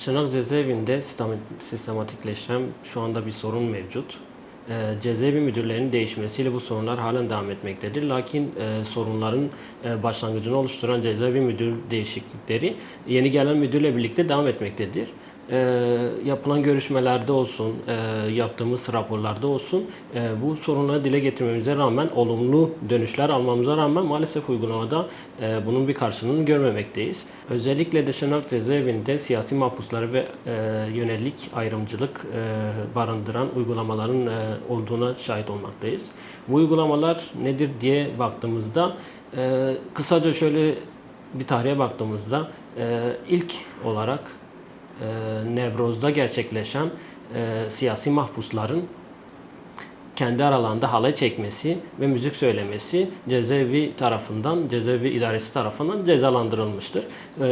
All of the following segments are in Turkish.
Şırnak cezaevinde sistem- sistematikleşen şu anda bir sorun mevcut. Ee, cezaevi müdürlerinin değişmesiyle bu sorunlar halen devam etmektedir. Lakin e, sorunların e, başlangıcını oluşturan cezaevi müdür değişiklikleri yeni gelen müdürle birlikte devam etmektedir. Ee, yapılan görüşmelerde olsun, e, yaptığımız raporlarda olsun e, bu sorunları dile getirmemize rağmen olumlu dönüşler almamıza rağmen maalesef uygulamada e, bunun bir karşılığını görmemekteyiz. Özellikle de Şırnak Cezaevinde siyasi mahpusları ve e, yönelik ayrımcılık e, barındıran uygulamaların e, olduğuna şahit olmaktayız. Bu uygulamalar nedir diye baktığımızda e, kısaca şöyle bir tarihe baktığımızda e, ilk olarak e, Nevroz'da gerçekleşen e, siyasi mahpusların kendi aralarında halay çekmesi ve müzik söylemesi cezaevi tarafından, cezaevi idaresi tarafından cezalandırılmıştır. E,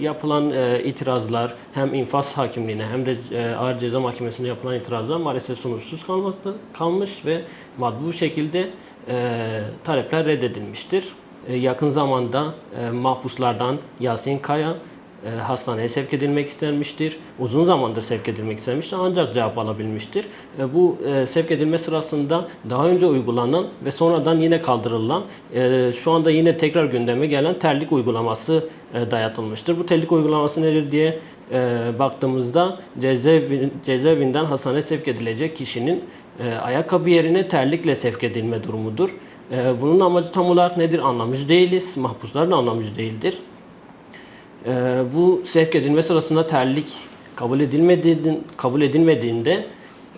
yapılan e, itirazlar hem infaz hakimliğine hem de e, ağır ceza mahkemesinde yapılan itirazlar maalesef sonuçsuz kalmakta, kalmış ve madbu şekilde e, talepler reddedilmiştir. E, yakın zamanda e, mahpuslardan Yasin Kaya e, hastaneye sevk edilmek istenmiştir. Uzun zamandır sevk edilmek istenmiştir ancak cevap alabilmiştir. E, Bu e, sevk edilme sırasında daha önce uygulanan ve sonradan yine kaldırılan, şu anda yine tekrar gündeme gelen terlik uygulaması dayatılmıştır. Bu terlik uygulaması nedir diye baktığımızda cezaevi, cezaevinden hastaneye sevk edilecek kişinin ayakkabı yerine terlikle sevk edilme durumudur. E, Bunun amacı tam olarak nedir anlamış değiliz. Mahpuslar da anlamış değildir. Ee, bu sevk edilme sırasında terlik kabul edilmediğin kabul edilmediğinde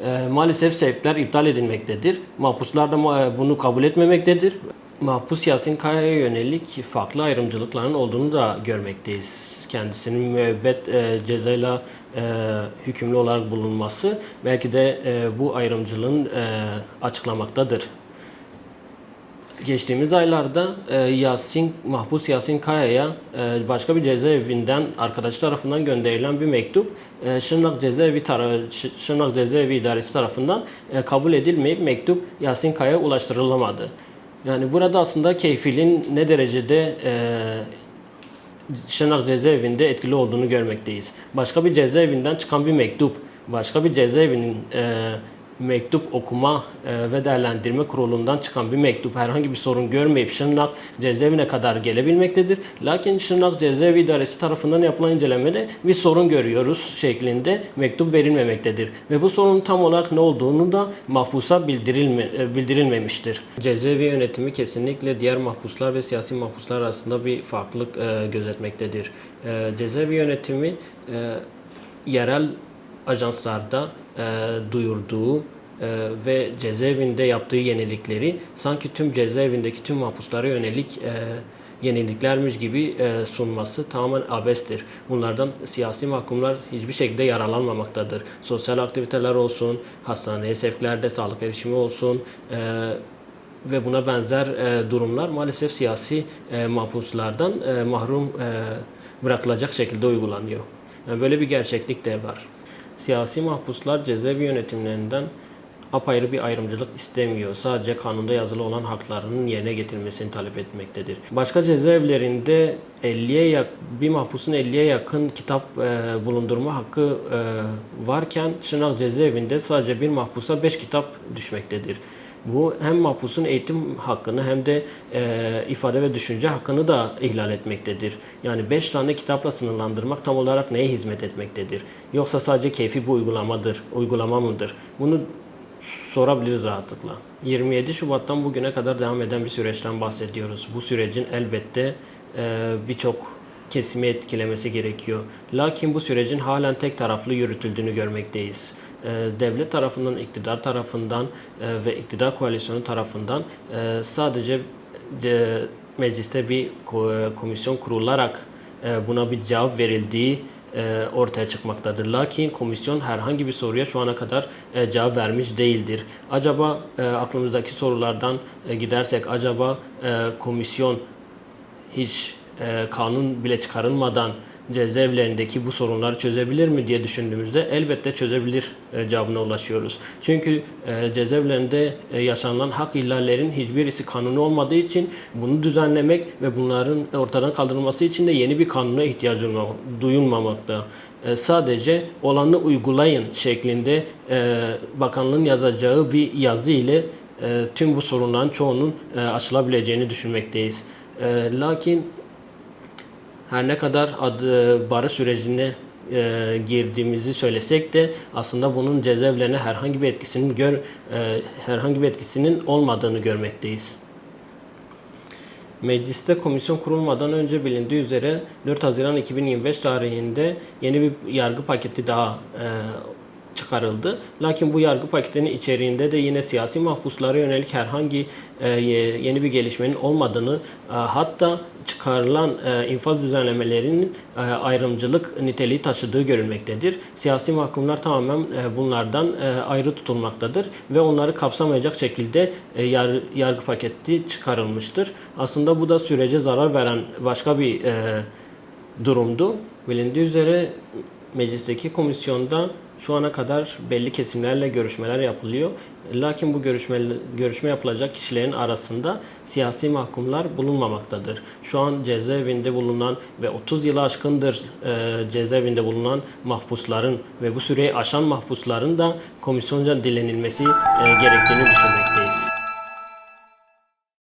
e, maalesef sevkler iptal edilmektedir. Mahpuslar da ma- bunu kabul etmemektedir. Mahpus Yasin Kaya'ya yönelik farklı ayrımcılıkların olduğunu da görmekteyiz. Kendisinin müebbet e, cezayla e, hükümlü olarak bulunması belki de e, bu ayrımcılığın e, açıklamaktadır. Geçtiğimiz aylarda e, Yasin Mahpus Yasin Kaya'ya e, başka bir cezaevinden arkadaşı tarafından gönderilen bir mektup e, Şırnak Cezaevi Şırnak Cezaevi İdaresi tarafından e, kabul edilmeyip mektup Yasin Kaya'ya ulaştırılamadı. Yani burada aslında keyfilin ne derecede e, Şırnak cezaevinde etkili olduğunu görmekteyiz. Başka bir cezaevinden çıkan bir mektup, başka bir cezaevinin e, mektup okuma e, ve değerlendirme kurulundan çıkan bir mektup herhangi bir sorun görmeyip Şırnak cezaevine kadar gelebilmektedir. Lakin Şırnak Cezaevi İdaresi tarafından yapılan incelemede bir sorun görüyoruz şeklinde mektup verilmemektedir. Ve bu sorunun tam olarak ne olduğunu da mahpusa bildirilme, e, bildirilmemiştir. Cezaevi yönetimi kesinlikle diğer mahpuslar ve siyasi mahpuslar arasında bir farklılık e, gözetmektedir. Cezaevi yönetimi yerel ajanslarda e, duyurduğu e, ve cezaevinde yaptığı yenilikleri sanki tüm cezaevindeki tüm mahpuslara yönelik e, yeniliklermiş gibi e, sunması tamamen abestir. Bunlardan siyasi mahkumlar hiçbir şekilde yararlanmamaktadır. Sosyal aktiviteler olsun, hastaneye sevklerde sağlık erişimi olsun, e, ve buna benzer e, durumlar maalesef siyasi e, mahpuslardan e, mahrum e, bırakılacak şekilde uygulanıyor. Yani böyle bir gerçeklik de var. Siyasi mahpuslar cezaevi yönetimlerinden apayrı bir ayrımcılık istemiyor. Sadece kanunda yazılı olan haklarının yerine getirilmesini talep etmektedir. Başka cezaevlerinde 50'ye yak bir mahpusun 50'ye yakın kitap e, bulundurma hakkı e, varken Şırnak cezaevinde sadece bir mahpusa 5 kitap düşmektedir. Bu hem mahpusun eğitim hakkını hem de e, ifade ve düşünce hakkını da ihlal etmektedir. Yani 5 tane kitapla sınırlandırmak tam olarak neye hizmet etmektedir? Yoksa sadece keyfi bir uygulamadır, uygulama mıdır? Bunu sorabiliriz rahatlıkla. 27 Şubat'tan bugüne kadar devam eden bir süreçten bahsediyoruz. Bu sürecin elbette e, birçok kesimi etkilemesi gerekiyor. Lakin bu sürecin halen tek taraflı yürütüldüğünü görmekteyiz. E, devlet tarafından, iktidar tarafından e, ve iktidar koalisyonu tarafından e, sadece ce- mecliste bir ko- komisyon kurularak buna bir cevap verildiği ortaya çıkmaktadır. Lakin komisyon herhangi bir soruya şu ana kadar cevap vermiş değildir. Acaba aklımızdaki sorulardan gidersek acaba komisyon hiç kanun bile çıkarılmadan cezaevlerindeki bu sorunları çözebilir mi diye düşündüğümüzde elbette çözebilir e, cevabına ulaşıyoruz. Çünkü e, cezaevlerinde e, yaşanılan hak ihlallerin hiçbirisi kanuni olmadığı için bunu düzenlemek ve bunların ortadan kaldırılması için de yeni bir kanuna ihtiyaç duyulma- duyulmamakta. Sadece olanı uygulayın şeklinde bakanlığın yazacağı bir yazı ile tüm bu sorunların çoğunun aşılabileceğini düşünmekteyiz. Lakin her ne kadar adı barış sürecine e, girdiğimizi söylesek de aslında bunun cezaevlerine herhangi bir etkisinin gör e, herhangi bir etkisinin olmadığını görmekteyiz. Mecliste komisyon kurulmadan önce bilindiği üzere 4 Haziran 2025 tarihinde yeni bir yargı paketi daha e, çıkarıldı. Lakin bu yargı paketinin içeriğinde de yine siyasi mahpuslara yönelik herhangi e, ye- yeni bir gelişmenin olmadığını e, hatta çıkarılan e, infaz düzenlemelerinin ayrımcılık niteliği taşıdığı görülmektedir. Siyasi mahkumlar tamamen bunlardan ayrı tutulmaktadır ve onları kapsamayacak şekilde yar- yargı paketi çıkarılmıştır. Aslında bu da sürece zarar veren başka bir durumdu. Bilindiği üzere meclisteki komisyonda şu ana kadar belli kesimlerle görüşmeler yapılıyor. Lakin bu görüşme, görüşme yapılacak kişilerin arasında siyasi mahkumlar bulunmamaktadır. Şu an cezaevinde bulunan ve 30 yılı aşkındır e, cezaevinde bulunan mahpusların ve bu süreyi aşan mahpusların da komisyonca dilenilmesi e, gerektiğini düşünmekteyiz.